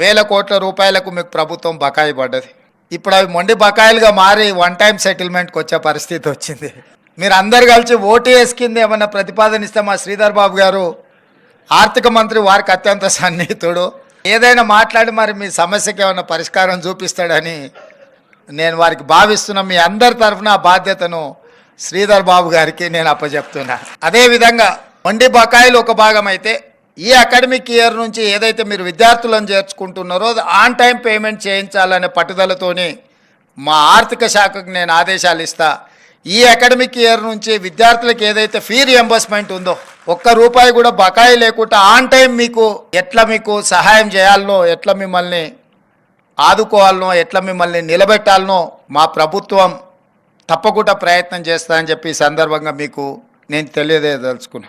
వేల కోట్ల రూపాయలకు మీకు ప్రభుత్వం బకాయి పడ్డది. ఇప్పుడు అవి మొండి బకాయిలుగా మారి వన్ టైం సెటిల్మెంట్కి వచ్చే పరిస్థితి వచ్చింది. మీరు అందరు కలిసి ఓటీఎస్ కింద ఏమైనా ప్రతిపాదన ఇస్తే మా శ్రీధర్ బాబు గారు ఆర్థిక మంత్రి వారికి అత్యంత సన్నిహితుడు. ఏదైనా మాట్లాడి మరి మీ సమస్యకి ఏమైనా పరిష్కారం చూపిస్తాడని నేను వారికి భావిస్తున్న మీ అందరి తరఫున ఆ బాధ్యతను శ్రీధర్ బాబు గారికి నేను అప్పచెప్తున్నా. అదేవిధంగా మండి బకాయిలు ఒక భాగం అయితే ఈ అకాడమిక్ ఇయర్ నుంచి ఏదైతే మీరు విద్యార్థులను చేర్చుకుంటున్నారో ఆన్ టైం పేమెంట్ చేయించాలనే పట్టుదలతోని మా ఆర్థిక శాఖకు నేను ఆదేశాలు ఇస్తా. ఈ అకాడమిక్ ఇయర్ నుంచి విద్యార్థులకు ఏదైతే ఫీ రియంబర్స్మెంట్ ఉందో ఒక్క రూపాయి కూడా బకాయి లేకుండా ఆన్ టైం మీకు ఎట్లా మీకు సహాయం చేయాలనో ఎట్లా మిమ్మల్ని ఆదుకోవాలనో ఎట్లా మిమ్మల్ని నిలబెట్టాలనో మా ప్రభుత్వం తప్పకుండా ప్రయత్నం చేస్తా అని చెప్పి ఈ సందర్భంగా మీకు నేను తెలియజేయదలుచుకున్నా.